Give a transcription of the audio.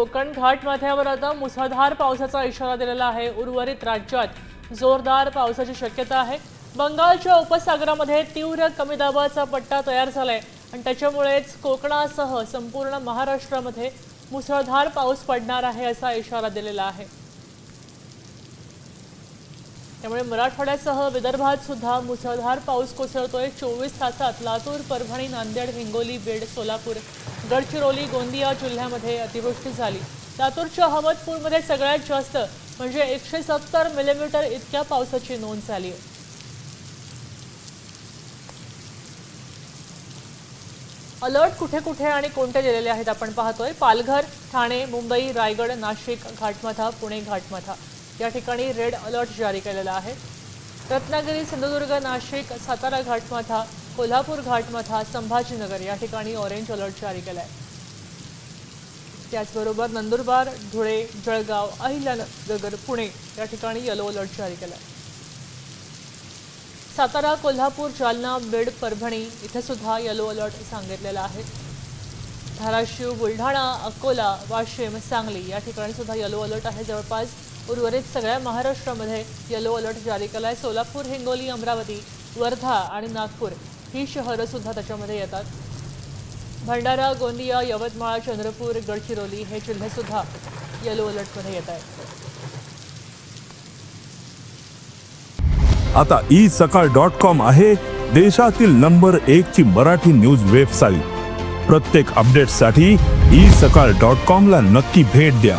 कोकण घाटमाथ्यावर आता मुसळधार पावसाचा इशारा दिलेला आहे. उर्वरित राज्यात जोरदार पावसाची शक्यता आहे. बंगालच्या उपसागरामध्ये तीव्र कमी दाबाचा पट्टा तयार झालाय आणि त्याच्यामुळेच कोकणासह संपूर्ण महाराष्ट्रामध्ये मुसळधार पाऊस पडणार आहे असा इशारा दिलेला आहे. त्यामुळे मराठवाड्यासह विदर्भात सुद्धा मुसळधार पाऊस कोसळतोय. चोवीस तासात लातूर परभणी नांदेड हिंगोली बीड सोलापूर गडचिरोली गोंदिया जिल्ह्यामध्ये अतिवृष्टी झाली. लातूरच्या अहमदपूरमध्ये सगळ्यात जास्त म्हणजे एकशे सत्तर मिलीमीटर इतक्या पावसाची नोंद झाली. आहे अलर्ट कुठे कुठे आणि कोणते दिलेले आहेत आपण पाहतोय. पालघर ठाणे मुंबई रायगड नाशिक घाटमाथा पुणे घाटमाथा. या ठिकाणी रेड अलर्ट जारी केलेला आहे. रत्नागिरी सिंधुदुर्ग नाशिक सातारा घाटमाथा कोल्हापूर घाटमाथा संभाजीनगर या ठिकाणी ऑरेंज अलर्ट जारी केला आहे त्याचबरोबर नंदुरबार धुळे जळगाव अहिल्यानगर पुणे या ठिकाणी येलो अलर्ट जारी केला आहे सातारा कोल्हापूर जालना बीड परभणी इथे सुद्धा येलो अलर्ट सांगितलेला आहे. धाराशिव बुलढाणा अकोला वाशिम सांगली या ठिकाणी सुद्धा येलो अलर्ट आहे. जवळपास उर्वरित सगळ्या महाराष्ट्रामध्ये येलो अलर्ट जारी केला आहे सोलापूर हिंगोली अमरावती वर्धा आणि नागपूर ही शहरं सुद्धा त्याच्यामध्ये येतात. भंडारा गोंदिया यवतमाळ चंद्रपूर गडचिरोली हे जिल्हे सुद्धा येलो अलर्टमध्ये येत आहेत. आता ई सकाळ डॉट कॉम आहे देशातील नंबर एक ची मराठी न्यूज वेबसाईट प्रत्येक अपडेटसाठी ई सकाळ डॉट कॉम ला नक्की भेट द्या.